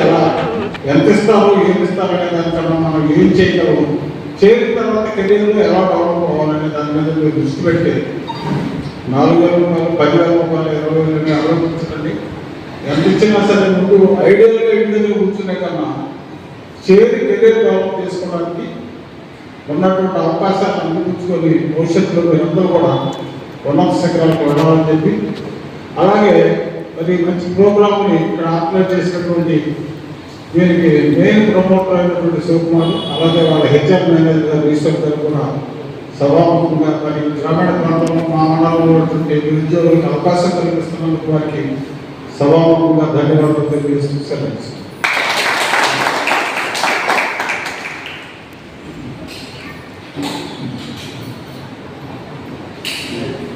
ఎలా? ఎంత ఇస్తారో ఏం ఇస్తారో అనే దానికన్నా మనం ఏం చేయగలము చేరిన తర్వాత కెరీర్లో ఎలా డెవలప్ అవ్వాలనే దాని మీద మీరు దృష్టి పెట్టి నాలుగు వేల రూపాయలు పదివేల రూపాయలు ఇరవై వేలు ఆలోచించండి ఎంత ఇచ్చినా సరే ముందు ఐడియల్గా ఇంటి దగ్గర కూర్చునే కన్నా చేరి కెరీర్ డెవలప్ చేసుకోవడానికి ఉన్నటువంటి అవకాశాలను అందిపుచ్చుకొని భవిష్యత్తులో మీరందరూ కూడా ఉన్నత శిఖరాలకు వెళ్ళాలని చెప్పి అలాగే మరి మంచి ప్రోగ్రామ్ని ఇక్కడ ఆర్గనైజ్ చేసినటువంటి దీనికి మెయిన్ ప్రమోటర్ అయినటువంటి శివకుమార్ అలాగే వాళ్ళ హెచ్ఆర్ మేనేజర్ గారు ఈశ్వర్ గారు కూడా సభాముఖంగా మరి గ్రామీణ ప్రాంతంలో మా మండలంలో నిరుద్యోగులకు అవకాశం కల్పిస్తున్నందుకు వారికి సభాముఖంగా ధన్యవాదాలు తెలియజేస్తున్నాను Thank